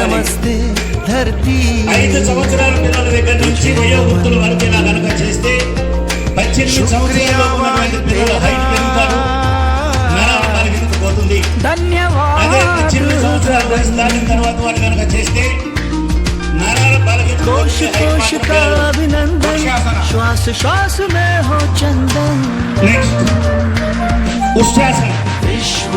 నమస్తే धरती ఐదు సంవత్సరాల పిల్లల దగ్గర నుంచి వయోవృద్ధుల వరకు ఇలా కనుక చేస్తే పద్దెనిమిది సంవత్సరాల ఉన్నటువంటి పిల్లల హైట్ పెరుగుతారు నరాల బలహీనత పోతుంది అదే పద్దెనిమిది సంవత్సరాల వయసు దాటిన తర్వాత వాళ్ళు కనుక చేస్తే నరాల బలహీనత कोश పోతుంది, height कोश మాత్రం का పెరగదు. अभिनंदन श्वास श्वास में हो चंदन నెక్స్ట్ ఉష్టాసన विश्व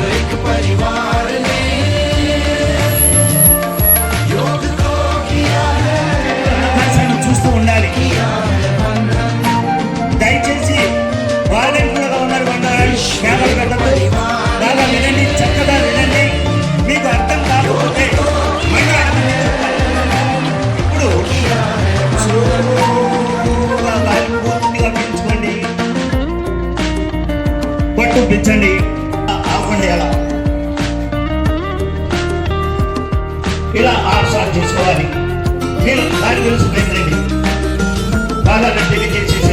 పట్టు ఆపండి అలా. ఇలా ఆరు చేసుకోవాలి. నేను దాని గురించి భయపడండి బాగా గట్టిగా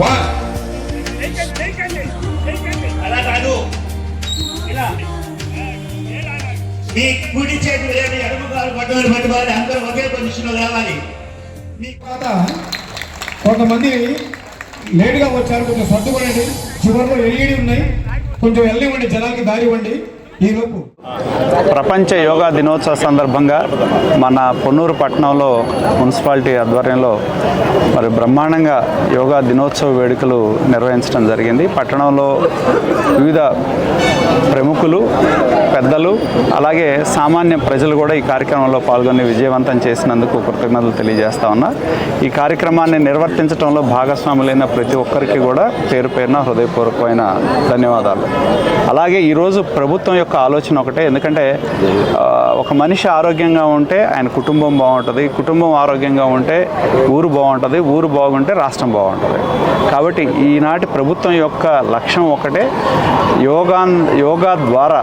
వన్ అలా కాదు ఇలా మీ కుడి చేతి వేడి ఎడమ కాలు పట్టుకొని పట్టుకోవాలి అందరూ ఒకే పొజిషన్లో రావాలి మీ తర్వాత కొంతమంది లేటుగా వచ్చారు. కొంచెం సర్దుకోండి. చివరిలో ఎల్ఈడి ఉన్నాయి. కొంచెం వెళ్ళనివ్వండి జనాలకి దారి ఇవ్వండి. ఈలోపు ప్రపంచ యోగా దినోత్సవ సందర్భంగా మన పొన్నూరు పట్టణంలో మున్సిపాలిటీ ఆధ్వర్యంలో మరి బ్రహ్మాండంగా యోగా దినోత్సవ వేడుకలు నిర్వహించడం జరిగింది. పట్టణంలో వివిధ ప్రముఖులు పెద్దలు అలాగే సామాన్య ప్రజలు కూడా ఈ కార్యక్రమంలో పాల్గొని విజయవంతం చేసినందుకు కృతజ్ఞతలు తెలియజేస్తా ఉన్నా. ఈ కార్యక్రమాన్ని నిర్వర్తించడంలో భాగస్వాములైన ప్రతి ఒక్కరికి కూడా పేరు పేరున హృదయపూర్వకమైన ధన్యవాదాలు. అలాగే ఈరోజు ప్రభుత్వం యొక్క ఆలోచన ఒకటి ఎందుకంటే ఒక మనిషి ఆరోగ్యంగా ఉంటే ఆయన కుటుంబం బాగుంటుంది. కుటుంబం ఆరోగ్యంగా ఉంటే ఊరు బాగుంటుంది. ఊరు బాగుంటే రాష్ట్రం బాగుంటుంది. కాబట్టి ఈనాటి ప్రభుత్వం యొక్క లక్ష్యం ఒకటే యోగా యోగా ద్వారా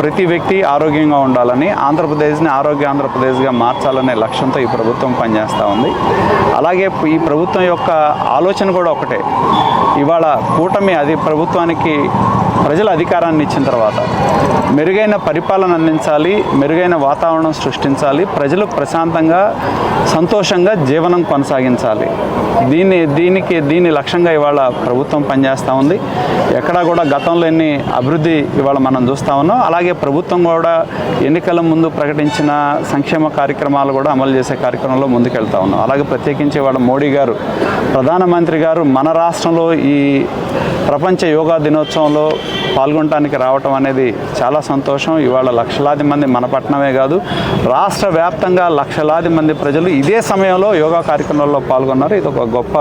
ప్రతి వ్యక్తి ఆరోగ్యంగా ఉండాలని ఆంధ్రప్రదేశ్ని ఆరోగ్య ఆంధ్రప్రదేశ్గా మార్చాలనే లక్ష్యంతో ఈ ప్రభుత్వం పనిచేస్తూ ఉంది. అలాగే ఈ ప్రభుత్వం యొక్క ఆలోచన కూడా ఒకటే ఇవాళ కూటమి అది ప్రభుత్వానికి ప్రజల అధికారాన్ని ఇచ్చిన తర్వాత మెరుగైన పరిపాలన అందించాలి మెరుగైన వాతావరణం సృష్టించాలి ప్రజలు ప్రశాంతంగా సంతోషంగా జీవనం కొనసాగించాలి. దీన్ని దీనికి దీని లక్ష్యంగా ఇవాళ ప్రభుత్వం పనిచేస్తూ ఉంది. ఎక్కడా కూడా గతంలో ఎన్ని అభివృద్ధి ఇవాళ మనం చూస్తూ ఉన్నాం. అలాగే ప్రభుత్వం కూడా ఎన్నికల ముందు ప్రకటించిన సంక్షేమ కార్యక్రమాలు కూడా అమలు చేసే కార్యక్రమంలో ముందుకెళ్తా ఉన్నాం. అలాగే ప్రత్యేకించి ఇవాళ మోడీ గారు ప్రధానమంత్రి గారు మన రాష్ట్రంలో ఈ ప్రపంచ యోగా దినోత్సవంలో పాల్గొనడానికి రావటం అనేది చాలా సంతోషం. ఇవాళ లక్షలాది మంది మన పట్టణమే కాదు రాష్ట్ర వ్యాప్తంగా లక్షలాది మంది ప్రజలు ఇదే సమయంలో యోగా కార్యక్రమాల్లో పాల్గొన్నారు. ఇది ఒక గొప్ప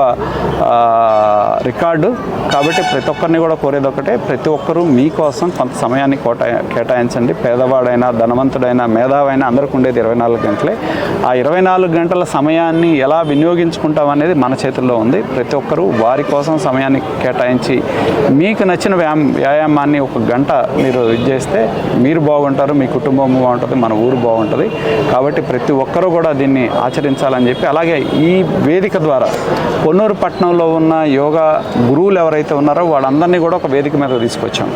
రికార్డు. కాబట్టి ప్రతి ఒక్కరిని కూడా కోరేది ఒకటే ప్రతి ఒక్కరూ మీకోసం కొంత సమయాన్ని కోటా కేటాయించండి. పేదవాడైనా ధనవంతుడైనా మేధావైనా అందరికీ ఉండేది ఇరవై నాలుగు గంటలే. ఆ ఇరవై నాలుగు గంటల సమయాన్ని ఎలా వినియోగించుకుంటాం అనేది మన చేతుల్లో ఉంది. ప్రతి ఒక్కరూ వారి కోసం సమయాన్ని కేటాయించి మీకు నచ్చిన వ్యాయామం వ్యాయామాన్ని ఒక గంట మీరు ఇది చేస్తే మీరు బాగుంటారు మీ కుటుంబం బాగుంటుంది మన ఊరు బాగుంటుంది. కాబట్టి ప్రతి ఒక్కరూ కూడా దీన్ని ఆచరించాలని చెప్పి అలాగే ఈ వేదిక ద్వారా పొన్నూరు పట్టణంలో ఉన్న యోగా గురువులు ఎవరైతే ఉన్నారో వాళ్ళందరినీ కూడా ఒక వేదిక మీద తీసుకొచ్చాం.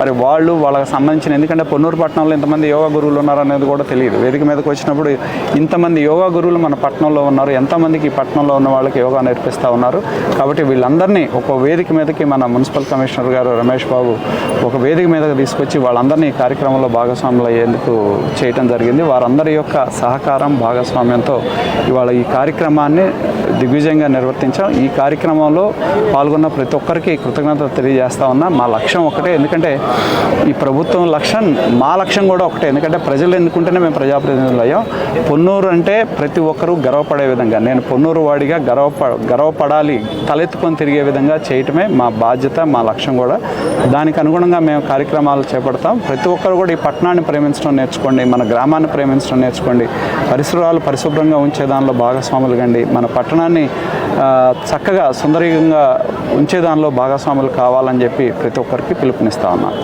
మరి వాళ్ళు వాళ్ళకి సంబంధించిన ఎందుకంటే పొన్నూరు పట్టణంలో ఇంతమంది యోగా గురువులు ఉన్నారనేది కూడా తెలియదు. వేదిక మీదకి వచ్చినప్పుడు ఇంతమంది యోగా గురువులు మన పట్టణంలో ఉన్నారు ఎంతమందికి ఈ పట్టణంలో ఉన్న వాళ్ళకి యోగా నేర్పిస్తూ ఉన్నారు. కాబట్టి వీళ్ళందరినీ ఒక వేదిక మీదకి మనం మున్సిపల్ కమిషనర్ గారు రమేష్ బాబు ఒక వేదిక మీదకి తీసుకొచ్చి వాళ్ళందరినీ కార్యక్రమంలో భాగస్వాములు అయ్యేందుకు చేయటం జరిగింది. వారందరి యొక్క సహకారం భాగస్వామ్యంతో ఇవాళ ఈ కార్యక్రమాన్ని దిగ్విజయంగా నిర్వర్తించాం. ఈ కార్యక్రమంలో పాల్గొన్న ప్రతి ఒక్కరికి కృతజ్ఞత తెలియజేస్తా ఉన్నా. మా లక్ష్యం ఒకటే. ఎందుకంటే ఈ ప్రభుత్వం లక్ష్యం మా లక్ష్యం కూడా ఒకటే. ఎందుకంటే ప్రజలు ఎన్నుకుంటేనే మేము ప్రజాప్రతినిధులు అయ్యాం. పొన్నూరు అంటే ప్రతి ఒక్కరూ గర్వపడే విధంగా నేను పొన్నూరు వాడిగా గర్వప గర్వపడాలి తలెత్తుకొని తిరిగే విధంగా చేయటమే మా బాధ్యత. మా లక్ష్యం కూడా. దానికి అనుగుణంగా మేము కార్యక్రమాలు చేపడతాం. ప్రతి ఒక్కరు కూడా ఈ పట్టణాన్ని ప్రేమించడం నేర్చుకోండి మన గ్రామాన్ని ప్రేమించడం నేర్చుకోండి. పరిసరాలు పరిశుభ్రంగా ఉంచే దానిలో భాగస్వాములు కండి. మన పట్టణాన్ని చక్కగా సుందరంగా ఉంచే దానిలో భాగస్వాములు కావాలని చెప్పి ప్రతి ఒక్కరికి పిలుపునిస్తా ఉన్నాను